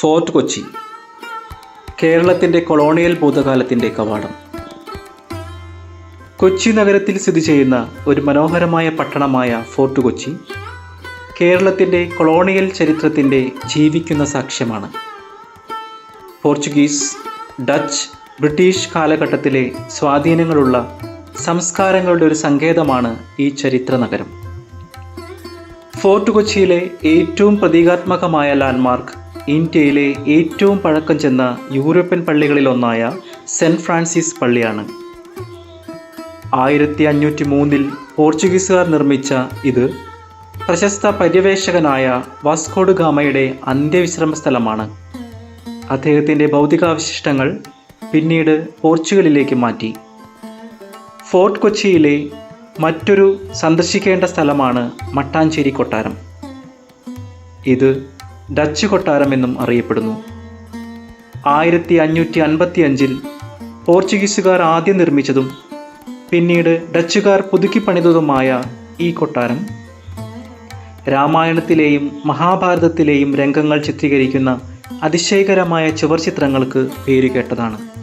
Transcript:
Fort Kochi കേരളത്തിന്റെ colonial ഭൂതകാലത്തിന്റെ കവാടം. കൊച്ചി നഗരത്തിൽ സ്ഥിതി ചെയ്യുന്ന ഒരു മനോഹരമായ പട്ടണമായ ഫോർട്ട് കൊച്ചി കേരളത്തിന്റെ കൊളോണിയൽ ചരിത്രത്തിന്റെ ജീവിക്കുന്ന സാക്ഷ്യമാണ്. പോർച്ചുഗീസ് ഡച്ച് ബ്രിട്ടീഷ് കാലഘട്ടത്തിലെ സ്വാധീനങ്ങളുള്ള സംസ്കാരങ്ങളുടെ ഒരു സങ്കേതമാണ് ഈ ചരിത്ര നഗരം. ഫോർട്ട് കൊച്ചിയിലെ ഏറ്റവും പ്രതീകാത്മകമായ ലാൻഡ്മാർക്ക് ഇന്ത്യയിലെ ഏറ്റവും പഴക്കം ചെന്ന യൂറോപ്യൻ പള്ളികളിലൊന്നായ സെന്റ് ഫ്രാൻസിസ് പള്ളിയാണ്. ആയിരത്തി അഞ്ഞൂറ്റി മൂന്നിൽ പോർച്ചുഗീസുകാർ നിർമ്മിച്ച ഇത് പ്രശസ്ത പര്യവേഷകനായ വാസ്കോഡ് ഗാമയുടെ അന്ത്യവിശ്രമ സ്ഥലമാണ്. അദ്ദേഹത്തിന്റെ ഭൗതികാവശിഷ്ടങ്ങൾ പിന്നീട് പോർച്ചുഗലിലേക്ക് മാറ്റി. ഫോർട്ട് കൊച്ചിയിലെ മറ്റൊരു സന്ദർശിക്കേണ്ട സ്ഥലമാണ് മട്ടാഞ്ചേരി കൊട്ടാരം. ഇത് ഡച്ച് കൊട്ടാരം എന്നും അറിയപ്പെടുന്നു. ആയിരത്തി അഞ്ഞൂറ്റി അൻപത്തി അഞ്ചിൽ പോർച്ചുഗീസുകാർ ആദ്യം നിർമ്മിച്ചതും പിന്നീട് ഡച്ചുകാർ പുതുക്കി പണിതതുമായ ഈ കൊട്ടാരം രാമായണത്തിലെയും മഹാഭാരതത്തിലെയും രംഗങ്ങൾ ചിത്രീകരിക്കുന്ന അതിശയകരമായ ചുവർ ചിത്രങ്ങൾക്ക് പേരുകേട്ടതാണ്.